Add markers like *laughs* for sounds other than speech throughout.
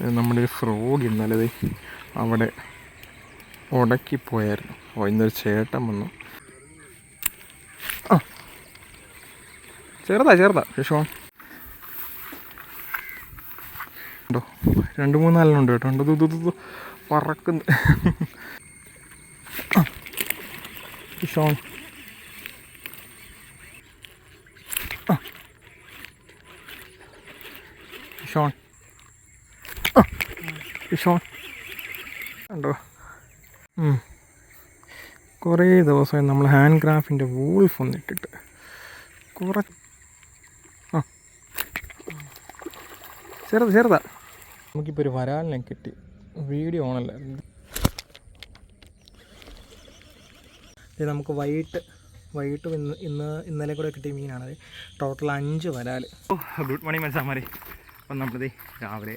നമ്മുടെ ഒരു ഫ്രോഗ് ഇന്നലെ അവിടെ ഉടക്കിപ്പോയായിരുന്നു. ഓ ഇന്നൊരു ചേട്ടൻ വന്നു. ആ. ചെറുതാ ചെറുതാ ശേഷം ഉണ്ടോ? രണ്ട് മൂന്നാലെണ്ണുണ്ട് കേട്ടോ. ഉണ്ട്? ദു- ദു-. പറക്കുന്നു. ഷോൺ ഷോൺ ഷോൺ കണ്ടോ? കുറേ ദിവസമായി നമ്മൾ ഹാൻഡ് ക്രാഫ്റ്റിന്റെ വൂൾഫ് ഒന്ന് ഇട്ടിട്ട്. കുറ ആ. ചെറുത് ചെറുതാ. നമുക്കിപ്പോൾ ഒരു വരാലിനെ കിട്ടി. വീഡിയോ ഓണല്ലായിരുന്നു ഇത് നമുക്ക് വൈകിട്ട് വൈകിട്ട് ഇന്ന് ഇന്ന് ഇന്നലെ കൂടെ കിട്ടിയ മീനാണത് ടോട്ടൽ അഞ്ച് വരാൽ ഗുഡ് മോർണിംഗ് മനസ്സാമാരി അപ്പം നമ്മളിത് രാവിലെ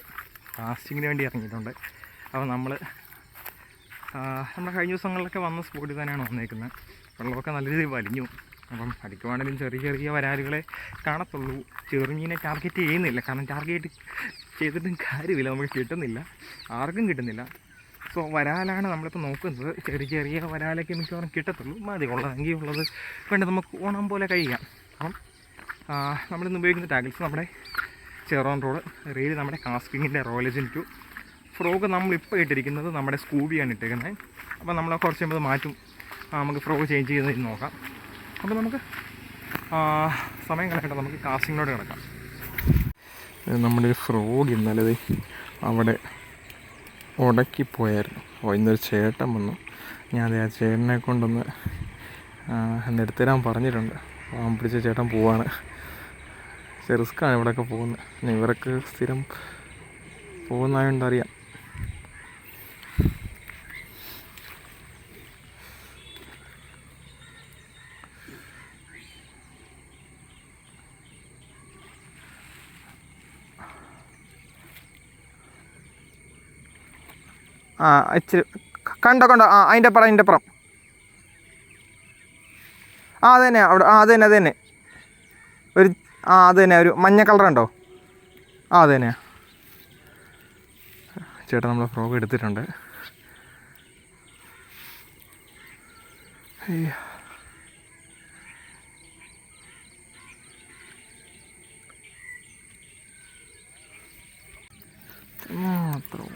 കാസ്റ്റിങ്ങിന് വേണ്ടി ഇറങ്ങിയിട്ടുണ്ട്. അപ്പോൾ നമ്മൾ നമ്മുടെ കഴിഞ്ഞ ദിവസങ്ങളിലൊക്കെ വന്ന സ്പോട്ടിൽ തന്നെയാണ് വന്നേക്കുന്നത്. വെള്ളമൊക്കെ നല്ല രീതിയിൽ വലിഞ്ഞു. അപ്പം അടിക്കുവാണെങ്കിലും ചെറിയ ചെറിയ വരാലുകളെ കാണത്തുള്ളൂ. ചെറുമീനെ ടാർഗറ്റ് ചെയ്യുന്നില്ല. കാരണം ടാർഗറ്റ് ചെയ്തിട്ടും കാര്യമില്ല. നമുക്ക് കിട്ടുന്നില്ല. ആർക്കും കിട്ടുന്നില്ല. സോ വരാലാണ് നമ്മളിപ്പോൾ നോക്കുന്നത്. ചെറിയ ചെറിയ വരാലൊക്കെ മിക്കവാറും കിട്ടത്തുള്ളൂ. മതി. ഉള്ളതെങ്കിൽ ഉള്ളത് വേണ്ട നമുക്ക് ഓണം പോലെ കഴിയാം. അപ്പം നമ്മളിന്ന് ഉപയോഗിക്കുന്ന ടാഗിൾസ് നമ്മുടെ ചെറോൺ റോഡ് റെയിൽ നമ്മുടെ കാസ്കിങ്ങിന്റെ റോയൽ എജൻ ടു ഫ്രോഗ് നമ്മളിപ്പോൾ ഇട്ടിരിക്കുന്നത് നമ്മുടെ സ്കൂബിയാണ് ഇട്ടിരിക്കുന്നത് അപ്പോൾ നമ്മൾ കുറച്ച് കഴിയുമ്പോൾ അത് മാറ്റും. നമുക്ക് ഫ്രോഗ് ചേഞ്ച് ചെയ്ത് നോക്കാം. അപ്പോൾ നമുക്ക് സമയം കളയണ്ട. നമുക്ക് കാസ്റ്റിങ്ങിനോട് കിടക്കാം. നമ്മുടെ ഫ്രോഗ് ഇന്നലെ അവിടെ ഉടക്കിപ്പോയായിരുന്നു അപ്പോൾ ഇന്നൊരു ചേട്ടൻ വന്നു. ഞാൻ ദേ ആ ചേട്ടനെ കൊണ്ടൊന്ന് എന്നെടുത്തരാൻ പറഞ്ഞിട്ടുണ്ട്. പാവം പിടിച്ച ചേട്ടൻ പോവാണ്. റിസ്ക്കാണ് ഇവിടെയൊക്കെ പോകുന്നത്. പിന്നെ ഇവരൊക്കെ സ്ഥിരം പോകുന്നതായതുകൊണ്ട് അറിയാം ആ ഇച്ചിരി കണ്ടോ കണ്ടോ? ആ അതിന്റെ അപ്പുറം അതിന്റെ അപ്പുറം. ആ അതന്നെ തന്നെ അവിടെ ആ അതന്നെ തന്നെ അത് തന്നെ. ഒരു ആ അത് തന്നെ. ഒരു മഞ്ഞ കളർ ഉണ്ടോ ആ അത് തന്നെയാ ചേട്ടാ നമ്മൾ ഫ്രോഗ് എടുത്തിട്ടുണ്ട്. മാത്രം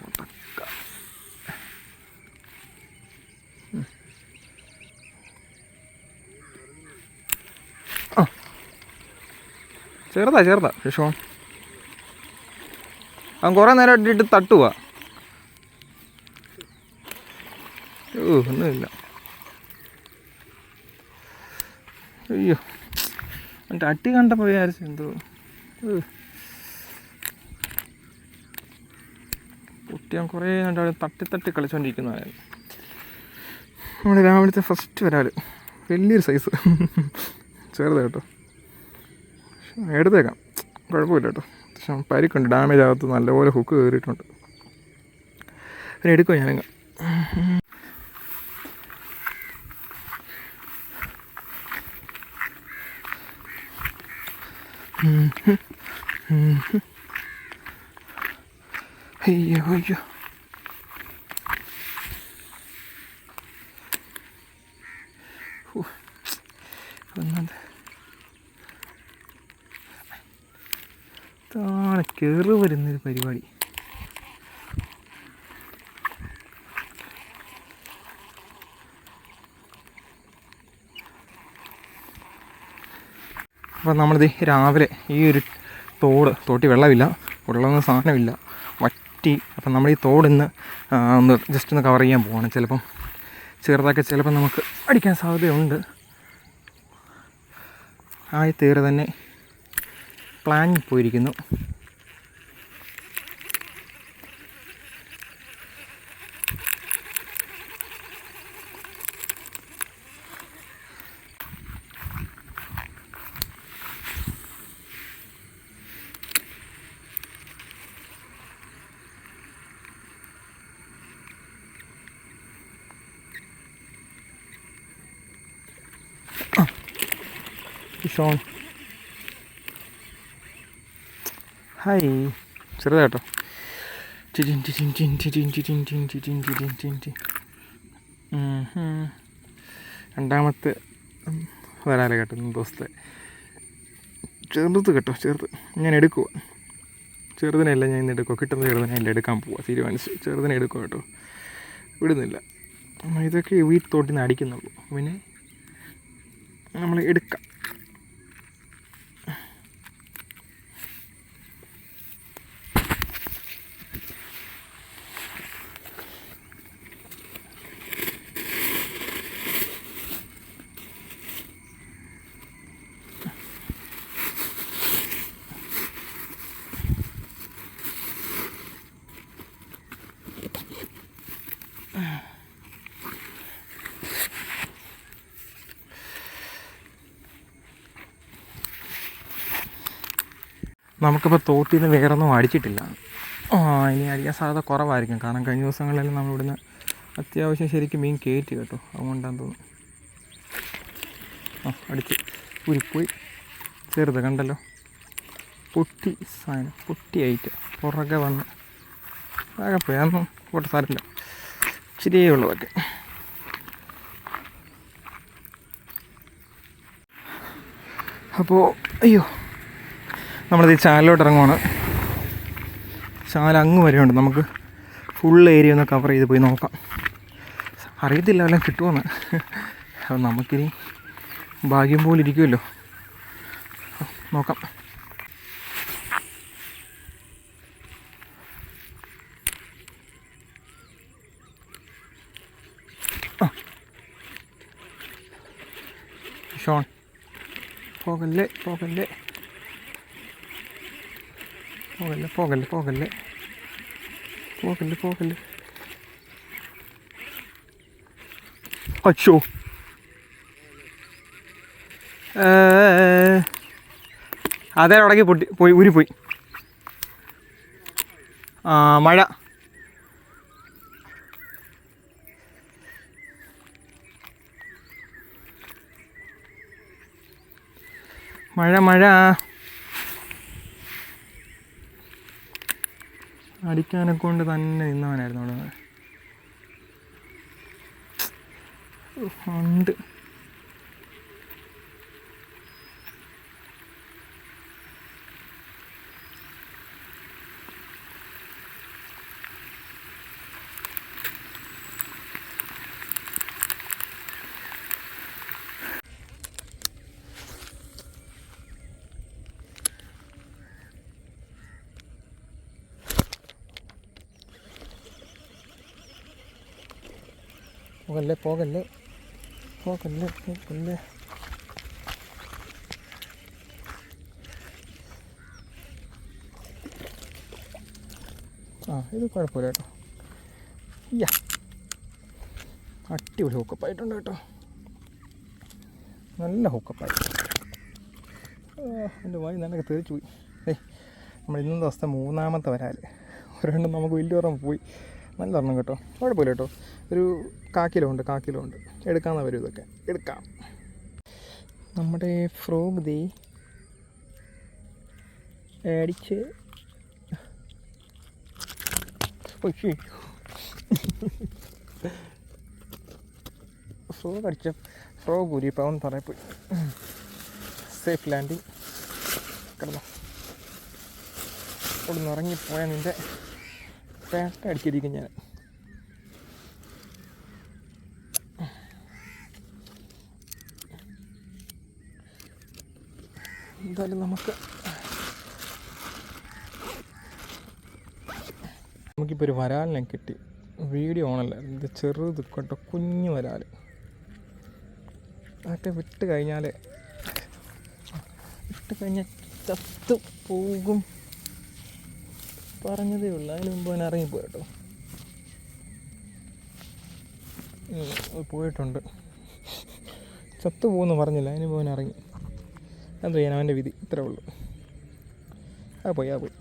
ചെറുതാ ചെറുതാ ശേഷം അവൻ കുറേ നേരം ഇട്ടിട്ട് തട്ടുവാ. ഓ ഒന്നുമില്ല അയ്യോ. എന്നിട്ട് അട്ടി കണ്ടപ്പോൾ വിചാരിച്ചു എന്തോ. കുട്ടി ഞാൻ കുറേ കണ്ട് അവിടെ തട്ടി തട്ടി കളിച്ചുകൊണ്ടിരിക്കുന്നതായിരുന്നു നമ്മുടെ രാവിലത്തെ ഫസ്റ്റ് വരാൽ വലിയൊരു സൈസ് *laughs* ചെറുതാ കേട്ടോ. പക്ഷെ എടുത്തേക്കാം. കുഴപ്പമില്ല കേട്ടോ അത്യാവശ്യം പരിക്കുണ്ട്. ഡാമേജ് ആകത്ത് നല്ലപോലെ ഹുക്ക് കയറിയിട്ടുണ്ട്. പിന്നെ എടുക്കുമോ ഞാനങ്ങ് അയ്യോ അയ്യോ. കയറി വരുന്നൊരു പരിപാടി. അപ്പോൾ നമ്മളിത് രാവിലെ ഈ ഒരു തോട് തോട്ടി വെള്ളമില്ല വെള്ളമൊന്നും സാധനമില്ല വറ്റി അപ്പം നമ്മൾ ഈ തോട് ഇന്ന് ഒന്ന് ജസ്റ്റ് ഒന്ന് കവർ ചെയ്യാൻ പോവാണ്. ചിലപ്പം ചെറുതൊക്കെ ചിലപ്പം നമുക്ക് അടിക്കാൻ സാധ്യതയുണ്ട്. ആയി തീരെ തന്നെ പ്ലാനിൽ പോയിരിക്കുന്നു. ഷോൺ ഹായ് ചെറുതാട്ടോ ചിരിൻ ചിരിൻ ചിൻ ചിരിൻ ചിരിൻ ചിൻ ചിരിൻ ചിരിൻ. രണ്ടാമത്തെ വരാല കേട്ടോ ദിവസത്തെ ചെറുത് കേട്ടോ ചെറുത് ഞാൻ എടുക്കുക ചെറുതിനെല്ലാം ഞാൻ ഇന്ന് എടുക്കുക കിട്ടുന്ന ചെറുതിനെ എല്ലാം എടുക്കാൻ പോവാ തീരുമാനിച്ച് ചെറുതിനെ എടുക്കുക കേട്ടോ വിടുന്നില്ല ഇതൊക്കെ വീട്ടിൽ തോട്ടിൽ നിന്ന് അടിക്കുന്നുള്ളൂ പിന്നെ നമ്മൾ എടുക്കാം നമുക്കിപ്പോൾ തോട്ടിൽ നിന്ന് വേറെ ഒന്നും അടിച്ചിട്ടില്ല. ആ ഇനി അടിക്കാൻ സാധ്യത കുറവായിരിക്കും. കാരണം കഴിഞ്ഞ ദിവസങ്ങളിലെല്ലാം നമ്മൾ ഇവിടുന്ന് അത്യാവശ്യം ശരിക്കും മീൻ കയറ്റി കേട്ടോ. അതുകൊണ്ടാന്ന് തോന്നുന്നു. ആ അടിച്ച്. ഉരുപ്പോയി ചെറുത് കണ്ടല്ലോ. പൊട്ടി സാധനം. പൊട്ടിയായിട്ട് പുറകെ വന്ന്. ആകെ പോയി അതൊന്നും പോട്ടെ സാരമില്ല ഇച്ചിരിയേ ഉള്ളതൊക്കെ അപ്പോൾ അയ്യോ. നമ്മളിത് ചാലിലോട്ട് ഇറങ്ങുവാണ് ചാല അങ്ങ് വരെയുണ്ട്. നമുക്ക് ഫുൾ ഏരിയ ഒന്ന് കവർ ചെയ്ത് പോയി നോക്കാം. അറിയത്തില്ല വല്ലതും കിട്ടുമെന്ന് അപ്പം നമുക്കിനി ഭാഗ്യം പോലെ ഇരിക്കുമല്ലോ നോക്കാം. ഷോൺ. പോകല്ലേ പോകല്ലേ. പോകല്ലേ പോകല്ലേ പോകല്ലേ. പോകല്ലേ പോകല്ലേ. അച്ചോ അതേ ഉടക്കി പൊട്ടി പോയി ഊരിപ്പോയി. ആ മഴ. മഴ മഴ. അടിക്കാനെ കൊണ്ട് തന്നെ നിന്നവനായിരുന്നു അവിടെ ഉണ്ട്. പോകല്ലേ പോകല്ലേ. പോകല്ലേ പോകല്ലേ. ആ ഇത് കുഴപ്പമില്ല കേട്ടോ. യാ. അടിപൊളി ഹൂക്കപ്പായിട്ടുണ്ട് കേട്ടോ. നല്ല ഹൂക്കപ്പായി എന്റെ വായി നല്ലൊക്കെ തെറിച്ചു പോയി ഏയ് നമ്മൾ ഇന്നും ദിവസത്തെ മൂന്നാമത്തെ വരാൽ. ഒരെണ്ണം നമുക്ക് വലിയ ഒരെണ്ണം പോയി. നല്ല ഓർമ്മ കേട്ടോ. കുഴപ്പമില്ല കേട്ടോ. ഒരു കാക്കിലോ ഉണ്ട് കാക്കിലോ ഉണ്ട് എടുക്കാമെന്നാ വരും ഇതൊക്കെ. എടുക്കാം. നമ്മുടെ ഫ്രോഗ് ദേ അടിച്ച് ഫ്രോഗ് അടിച്ച ഫ്രോഗ് ഊരി ഇപ്പം അവൻ പറയാൻ പോയി. സേഫ് ലാൻഡിങ് കിടന്നോ. ഇവിടെ നിന്ന് ഇറങ്ങിപ്പോയാൽ നിന്റെ പേട്ട അടിച്ചിരിക്കും ഞാൻ. എന്തായാലും നമുക്ക് നമുക്കിപ്പോൾ ഒരു വരാലിനെ കിട്ടി. വീഡിയോ ഓണല്ല ഇത് ചെറുത് കേട്ടോ കുഞ്ഞു വരാൽ അതൊക്കെ വിട്ട് കഴിഞ്ഞാൽ വിട്ട് കഴിഞ്ഞാൽ ചത്തു പോകും. പറഞ്ഞതേ ഉള്ളൂ അതിന് മുമ്പ് അവൻ ഇറങ്ങിപ്പോയി കേട്ടോ. പോയിട്ടുണ്ട്. ചത്തു പോകുന്നു പറഞ്ഞില്ല അതിന് പോകാൻ ഇറങ്ങി. എന്ത് ചെയ്യാൻ അവന്റെ വിധി. ഇത്രേ ഉള്ളൂ. ആ പോയി ആ പോയി.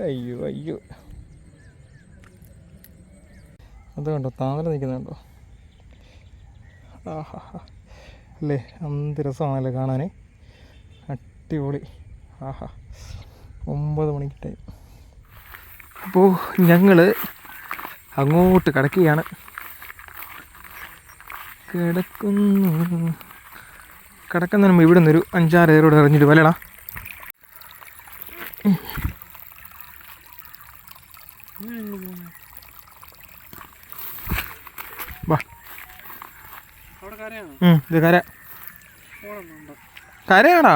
അയ്യോ അയ്യോ. അത് കണ്ടോ? താമര നിൽക്കുന്നുണ്ടോ ആഹാ അല്ലേ? അന്ത് രസമാണല്ലേ കാണാൻ അടിപൊളി. ആഹാ. ഒമ്പത് മണിക്ക് ടൈം അപ്പോൾ ഞങ്ങൾ അങ്ങോട്ട് കിടക്കുകയാണ്. കിടക്കുന്നു. കിടക്കുന്നതിന് മുമ്പ് ഇവിടെ നിന്നൊരു അഞ്ചാറ് ഏറോട് എറിഞ്ഞിട്ട് വലടാ കരയാണോ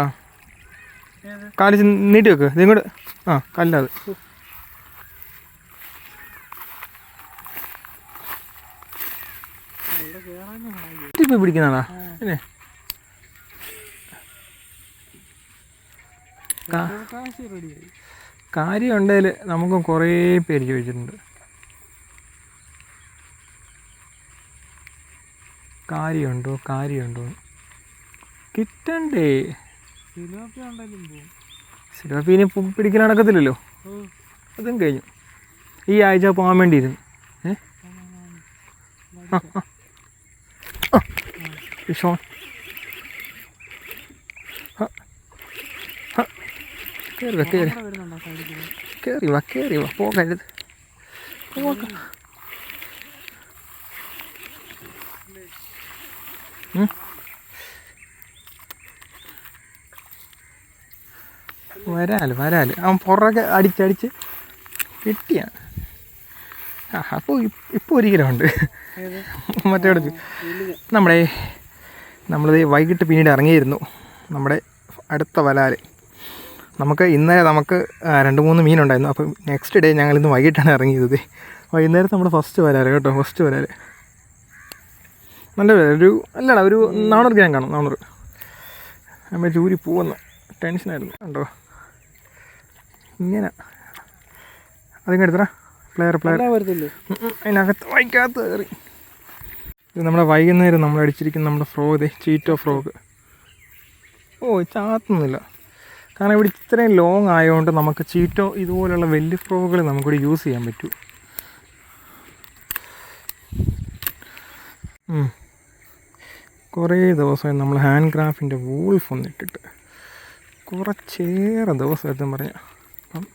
കര. കാലിച്ച് നീട്ടി വെക്ക്. ഇതിങ്ങോട്ട് ആ കല്ലത് പിടിക്കുന്നതാണാ? പിന്നെ കാര്യം ഉണ്ടെങ്കിൽ നമുക്കും കുറേ പേര് ചോദിച്ചിട്ടുണ്ട്. കാര്യമുണ്ടോ? കാര്യമുണ്ടോ? കിട്ടണ്ടേ? സിലോപ്പി ഇനി പിടിക്കാൻ നടക്കത്തില്ലല്ലോ? അതും കഴിഞ്ഞു. ഈ ആഴ്ച പോകാൻ വേണ്ടിയിരുന്നു. ഏ? ആ ആ ആ. കയറി വാ കയറി കയറി വാ കയറി വാ. പോകരുത് പോക. വരാൽ വരാൽ. അവൻ പുറകെ അടിച്ചടിച്ച് കിട്ടിയാണ് ആ അപ്പോൾ ഇപ്പോൾ ഒരിക്കലും ഉണ്ട്. മറ്റേ നമ്മുടെ നമ്മളിത് വൈകിട്ട് പിന്നീട് ഇറങ്ങിയിരുന്നു. നമ്മുടെ അടുത്ത വലാൽ. നമുക്ക് ഇന്നലെ നമുക്ക് രണ്ട് മൂന്ന് മീനുണ്ടായിരുന്നു. അപ്പം നെക്സ്റ്റ് ഡേ ഞങ്ങൾ ഇന്ന് വൈകിട്ടാണ് ഇറങ്ങിയത് വൈകുന്നേരം നമ്മൾ ഫസ്റ്റ് വരാറ് കേട്ടോ ഫസ്റ്റ് വരാൽ നല്ല ഒരു അല്ലടാ ഒരു നാണൂറ് ഗ്രാം കാണും നാണൂറ് നമ്മൾ ചൂരി പോകുന്ന ടെൻഷനായിരുന്നു കണ്ടോ? ഇങ്ങനെ. അതിങ്ങനെ എടുത്തടാ. Player player. അതിനകത്ത് വൈക്കകത്ത് കയറി. ഇത് നമ്മുടെ വൈകുന്നേരം നമ്മൾ അടിച്ചിരിക്കുന്ന നമ്മുടെ ഫ്രോഗ് ചീറ്റോ ഫ്രോഗ് ഓ ചാത്തുന്നില്ല. കാരണം ഇവിടെ ഇത്രയും ലോങ് ആയതുകൊണ്ട് നമുക്ക് ചീറ്റോ ഇതുപോലുള്ള വലിയ ഫ്രോഗുകൾ നമുക്കിവിടെ യൂസ് ചെയ്യാൻ പറ്റൂ. കുറേ ദിവസമായി നമ്മൾ ഹാൻഡ് ക്രാഫ്റ്റിന്റെ വൂൾഫ് ഒന്നിട്ടിട്ട് കുറച്ചേറെ ദിവസമായിട്ടും പറയാം. അപ്പം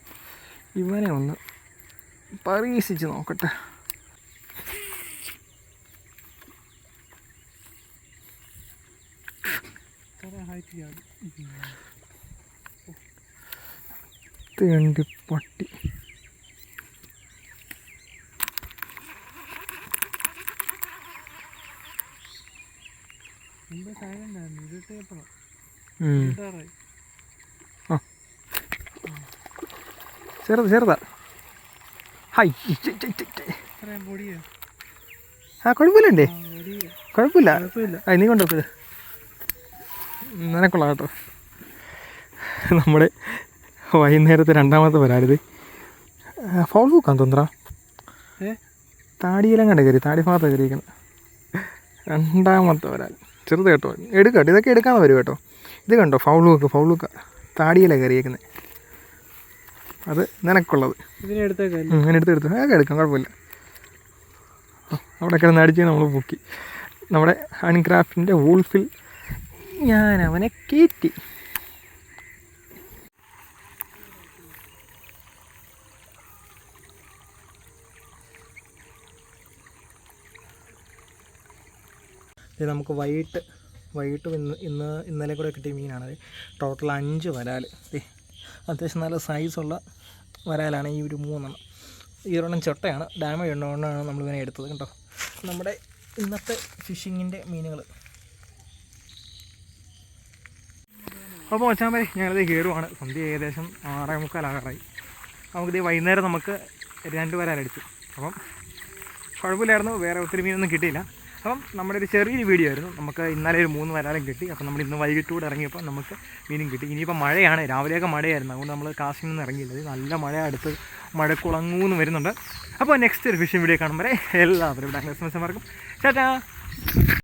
ഇവനെ ഒന്ന് പരീക്ഷിച്ച് നോക്കട്ടെ. ഹൈറ്റ് ചാടി ഇരുട്ടാറായി. ചെറുത് ചെറുതാ. ഹായ് ആ കുഴപ്പമില്ലണ്ടേ? കുഴപ്പമില്ല. കുഴപ്പമില്ല. ആ നീ കൊണ്ടുവെക്കത് നനക്കൊള്ളാം കേട്ടോ. നമ്മുടെ വൈകുന്നേരത്തെ രണ്ടാമത്തെ വരാരുത് ഫൗൾ ബുക്കാണ് തോന്നുന്ന ഏ? കണ്ട കയറി താടി ഭാഗത്ത് കയറിയിരിക്കണം. രണ്ടാമത്തെ വരാൽ ചെറുത് കേട്ടോ. എടുക്കട്ടോ ഇതൊക്കെ എടുക്കാൻ വരും കേട്ടോ. ഇത് കണ്ടോ? ഫൗൾ ബുക്ക് ഫൗൾ ബുക്ക് താടിയിലാണ് കയറിയേക്കുന്നത് അത് നിനക്കുള്ളത്. ഇങ്ങനെ എടുത്ത് എടുത്ത്. അതൊക്കെ എടുക്കാം കുഴപ്പമില്ല. അവിടെ കിടന്ന് അടിച്ച് നമ്മൾ പൊക്കി. നമ്മുടെ ഹാൻഡ് ക്രാഫ്റ്റിന്റെ വൂൾഫിൽ ഞാൻ അവനെ കയറ്റി ഇത് നമുക്ക് വൈകിട്ട് വൈകിട്ട് ഇന്ന് ഇന്ന് ഇന്നലെ കൂടെ കിട്ടിയ മീനാണത് ടോട്ടൽ അഞ്ച് വരാൽ അത്യാവശ്യം നല്ല സൈസുള്ള വരാലാണ് ഈ ഒരു മൂന്നെണ്ണം. ഈ ഒരെണ്ണം ചൊട്ടയാണ്. ഡാമേജ് ഉള്ളതുകൊണ്ടാണ് നമ്മൾ ഇവനെ എടുത്തത് കേട്ടോ. നമ്മുടെ ഇന്നത്തെ ഫിഷിങ്ങിന്റെ മീനുകൾ അപ്പോൾ മച്ചാമ്പേ ഞങ്ങളിത് കയറുവാണ് സന്ധ്യ ഏകദേശം ആറേ മുക്കാലാകാറായി നമുക്കിത് വൈകുന്നേരം നമുക്ക് രണ്ട് വരാലടിച്ചു അപ്പം കുഴപ്പമില്ലായിരുന്നു. വേറെ ഒത്തിരി മീനൊന്നും കിട്ടിയില്ല. അപ്പം നമ്മുടെ ഒരു ചെറിയൊരു വീഡിയോ ആയിരുന്നു. നമുക്ക് ഇന്നലെ ഒരു മൂന്ന് വരാലും കിട്ടി. അപ്പം നമ്മൾ ഇന്ന് വൈകിട്ടൂടെ ഇറങ്ങിയപ്പോൾ നമുക്ക് മീനും കിട്ടി. ഇനിയിപ്പോൾ മഴയാണ്. രാവിലെയൊക്കെ മഴയായിരുന്നു. അതുകൊണ്ട് നമ്മൾ കാശിൽ നിന്ന് ഇറങ്ങിയില്ല. നല്ല മഴ അടുത്ത് മഴ കുളങ്ങൂന്ന് വരുന്നുണ്ട്. അപ്പോൾ നെക്സ്റ്റ് ഒരു ഫിഷിംഗ് വീഡിയോ കാണുമ്പോൾ എല്ലാവരും ഇവിടെ ക്രിസ്മസ് മാർക്കും. ചേട്ടാ